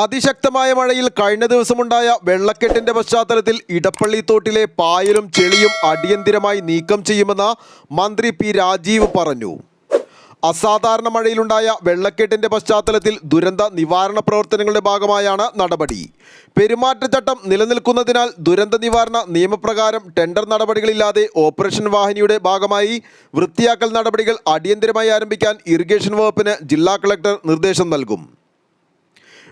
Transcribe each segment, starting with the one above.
അതിശക്തമായ മഴയിൽ കഴിഞ്ഞ ദിവസമുണ്ടായ വെള്ളക്കെട്ടിന്റെ പശ്ചാത്തലത്തിൽ ഇടപ്പള്ളി തോട്ടിലെ പായലും ചെളിയും അടിയന്തിരമായി നീക്കം ചെയ്യുമെന്ന് മന്ത്രി പി രാജീവ് പറഞ്ഞു. അസാധാരണ മഴയിലുണ്ടായ വെള്ളക്കെട്ടിന്റെ പശ്ചാത്തലത്തിൽ ദുരന്ത നിവാരണ പ്രവർത്തനങ്ങളുടെ ഭാഗമായാണ് നടപടി. പെരുമാറ്റച്ചട്ടം നിലനിൽക്കുന്നതിനാൽ ദുരന്ത നിവാരണ നിയമപ്രകാരം ടെൻഡർ നടപടികളില്ലാതെ ഓപ്പറേഷൻ വാഹിനിയുടെ ഭാഗമായി വൃത്തിയാക്കൽ നടപടികൾ അടിയന്തിരമായി ആരംഭിക്കാൻ ഇറിഗേഷൻ വകുപ്പിന് ജില്ലാ കളക്ടർ നിർദ്ദേശം നൽകും.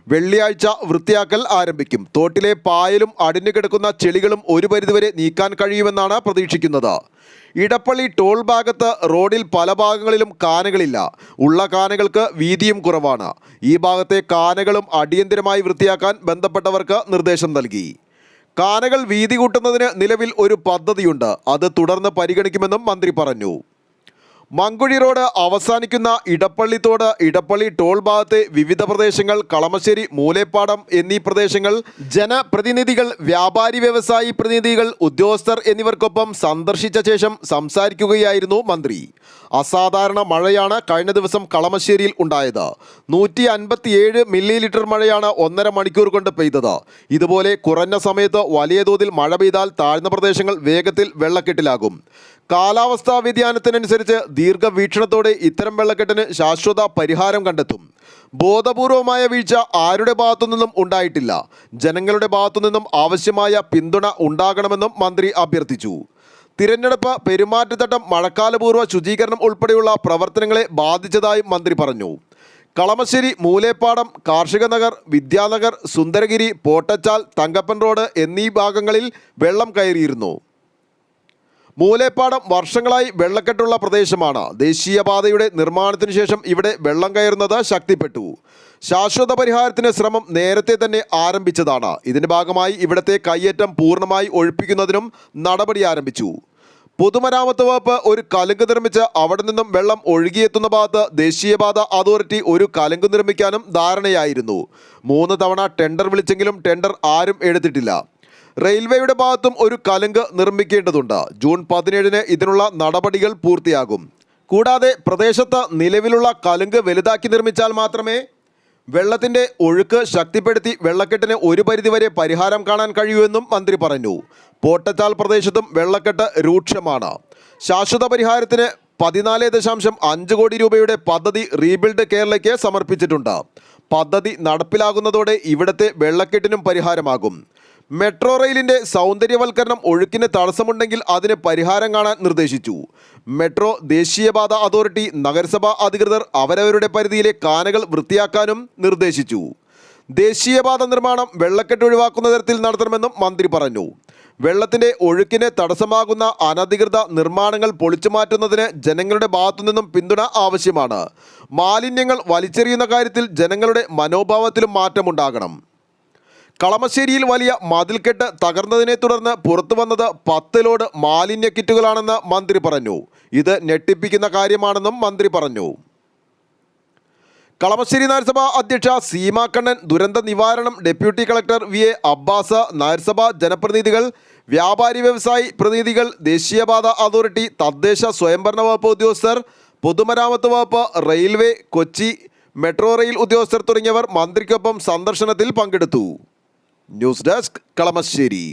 വെള്ളിയാഴ്ച വൃത്തിയാക്കൽ ആരംഭിക്കും. തോട്ടിലെ പായലും അടിഞ്ഞു കിടക്കുന്ന ചെളികളും ഒരു പരിധിവരെ നീക്കാൻ കഴിയുമെന്നാണ് പ്രതീക്ഷിക്കുന്നത്. ഇടപ്പള്ളി ടോൾ ഭാഗത്ത് റോഡിൽ പല ഭാഗങ്ങളിലും കാനകളില്ല. ഉള്ള കാനകൾക്ക് വീതിയും കുറവാണ്. ഈ ഭാഗത്തെ കാനകളും അടിയന്തിരമായി വൃത്തിയാക്കാൻ ബന്ധപ്പെട്ടവർക്ക് നിർദ്ദേശം നൽകി. കാനകൾ വീതി കൂട്ടുന്നതിന് നിലവിൽ ഒരു പദ്ധതിയുണ്ട്. അത് തുടർന്ന് പരിഗണിക്കുമെന്നും മന്ത്രി പറഞ്ഞു. മങ്കുഴി റോഡ് അവസാനിക്കുന്ന ഇടപ്പള്ളി തോട് ഇടപ്പള്ളി ടോൾ ഭാഗത്തെ വിവിധ പ്രദേശങ്ങൾ കളമശ്ശേരി മൂലേപ്പാടം എന്നീ പ്രദേശങ്ങൾ ജനപ്രതിനിധികൾ വ്യാപാരി വ്യവസായി പ്രതിനിധികൾ ഉദ്യോഗസ്ഥർ എന്നിവർക്കൊപ്പം സന്ദർശിച്ച ശേഷം സംസാരിക്കുകയായിരുന്നു മന്ത്രി. അസാധാരണ മഴയാണ് കഴിഞ്ഞ ദിവസം കളമശ്ശേരിയിൽ ഉണ്ടായത്. നൂറ്റി അൻപത്തിയേഴ് മില്ലി ലിറ്റർ മഴയാണ് ഒന്നര മണിക്കൂർ കൊണ്ട് പെയ്തത്. ഇതുപോലെ കുറഞ്ഞ സമയത്ത് വലിയ തോതിൽ മഴ പെയ്താൽ താഴ്ന്ന പ്രദേശങ്ങൾ വേഗത്തിൽ വെള്ളക്കെട്ടിലാകും. കാലാവസ്ഥാ വ്യതിയാനത്തിനനുസരിച്ച് ദീർഘവീക്ഷണത്തോടെ ഇത്തരം വെള്ളക്കെട്ടിന് ശാശ്വത പരിഹാരം കണ്ടെത്തും. ബോധപൂർവമായ വീഴ്ച ആരുടെ ഭാഗത്തു നിന്നും ഉണ്ടായിട്ടില്ല. ജനങ്ങളുടെ ഭാഗത്തു നിന്നും ആവശ്യമായ പിന്തുണ ഉണ്ടാകണമെന്നും മന്ത്രി അഭ്യർത്ഥിച്ചു. തിരഞ്ഞെടുപ്പ് പെരുമാറ്റച്ചട്ടം മഴക്കാലപൂർവ ശുചീകരണം ഉൾപ്പെടെയുള്ള പ്രവർത്തനങ്ങളെ ബാധിച്ചതായും മന്ത്രി പറഞ്ഞു. കളമശ്ശേരി മൂലേപ്പാടം കാർഷിക നഗർ വിദ്യാനഗർ സുന്ദരഗിരി പോട്ടച്ചാൽ തങ്കപ്പൻ റോഡ് എന്നീ ഭാഗങ്ങളിൽ വെള്ളം കയറിയിരുന്നു. മൂലേപ്പാടം വർഷങ്ങളായി വെള്ളക്കെട്ടുള്ള പ്രദേശമാണ്. ദേശീയപാതയുടെ നിർമ്മാണത്തിനു ശേഷം ഇവിടെ വെള്ളം കയറുന്നത് ശക്തിപ്പെട്ടു. ശാശ്വത പരിഹാരത്തിന് ശ്രമം നേരത്തെ തന്നെ ആരംഭിച്ചതാണ്. ഇതിന്റെ ഭാഗമായി ഇവിടത്തെ കയ്യേറ്റം പൂർണമായി ഒഴിപ്പിക്കുന്നതിനും നടപടി ആരംഭിച്ചു. പൊതുമരാമത്ത് വകുപ്പ് ഒരു കലുങ്ക് നിർമ്മിച്ച് അവിടെ നിന്നും വെള്ളം ഒഴുകിയെത്തുന്ന ഭാഗത്ത് ദേശീയപാത അതോറിറ്റി ഒരു കലുങ്ക് നിർമ്മിക്കാനും ധാരണയായിരുന്നു. മൂന്ന് തവണ ടെൻഡർ വിളിച്ചെങ്കിലും ടെൻഡർ ആരും എടുത്തിട്ടില്ല. റെയിൽവേയുടെ ഭാഗത്തും ഒരു കലുങ്ക് നിർമ്മിക്കേണ്ടതുണ്ട്. ജൂൺ പതിനേഴിന് ഇതിനുള്ള നടപടികൾ പൂർത്തിയാകും. കൂടാതെ പ്രദേശത്ത് നിലവിലുള്ള കലുങ്ക് വലുതാക്കി നിർമ്മിച്ചാൽ മാത്രമേ വെള്ളത്തിന്റെ ഒഴുക്ക് ശക്തിപ്പെടുത്തി വെള്ളക്കെട്ടിന് ഒരു പരിധിവരെ പരിഹാരം കാണാൻ കഴിയുമെന്നും മന്ത്രി പറഞ്ഞു. പോട്ടച്ചാൽ പ്രദേശത്തും വെള്ളക്കെട്ട് രൂക്ഷമാണ്. ശാശ്വത പരിഹാരത്തിന് പതിനാല് ദശാംശം അഞ്ച് കോടി രൂപയുടെ പദ്ധതി റീബിൽഡ് കേരളയ്ക്ക് സമർപ്പിച്ചിട്ടുണ്ട്. പദ്ധതി നടപ്പിലാകുന്നതോടെ ഇവിടുത്തെ വെള്ളക്കെട്ടിനും പരിഹാരമാകും. മെട്രോ റെയിലിന്റെ സൗന്ദര്യവൽക്കരണം ഒഴുക്കിന് തടസ്സമുണ്ടെങ്കിൽ അതിന് പരിഹാരം കാണാൻ നിർദ്ദേശിച്ചു. മെട്രോ ദേശീയപാത അതോറിറ്റി നഗരസഭാ അധികൃതർ അവരവരുടെ പരിധിയിലെ കാനകൾ വൃത്തിയാക്കാനും നിർദ്ദേശിച്ചു. ദേശീയപാത നിർമ്മാണം വെള്ളക്കെട്ട് ഒഴിവാക്കുന്ന തരത്തിൽ നടത്തണമെന്നും മന്ത്രി പറഞ്ഞു. വെള്ളത്തിന്റെ ഒഴുക്കിന് തടസ്സമാകുന്ന അനധികൃത നിർമ്മാണങ്ങൾ പൊളിച്ചു മാറ്റുന്നതിന് ജനങ്ങളുടെ ഭാഗത്തുനിന്നും പിന്തുണ ആവശ്യമാണ്. മാലിന്യങ്ങൾ വലിച്ചെറിയുന്ന കാര്യത്തിൽ ജനങ്ങളുടെ മനോഭാവത്തിലും മാറ്റമുണ്ടാകണം. കളമശ്ശേരിയിൽ വലിയ മതിൽക്കെട്ട് തകർന്നതിനെ തുടർന്ന് പുറത്തു വന്നത് പത്ത് ലോഡ് മാലിന്യ കിറ്റുകളാണെന്ന് മന്ത്രി പറഞ്ഞു. ഇത് ഞെട്ടിപ്പിക്കുന്ന കാര്യമാണെന്നും മന്ത്രി പറഞ്ഞു. കളമശ്ശേരി നഗരസഭ അധ്യക്ഷ സീമാക്കണ്ണൻ കണ്ണൻ ദുരന്ത നിവാരണം deputy collector V A Abbas നഗരസഭ ജനപ്രതിനിധികൾ വ്യാപാരി വ്യവസായി പ്രതിനിധികൾ ദേശീയപാത അതോറിറ്റി തദ്ദേശ സ്വയംഭരണ വകുപ്പ് ഉദ്യോഗസ്ഥർ പൊതുമരാമത്ത് വകുപ്പ് റെയിൽവേ കൊച്ചി മെട്രോ റെയിൽ ഉദ്യോഗസ്ഥർ തുടങ്ങിയവർ മന്ത്രിക്കൊപ്പം സന്ദർശനത്തിൽ പങ്കെടുത്തു. News desk Kalamassery.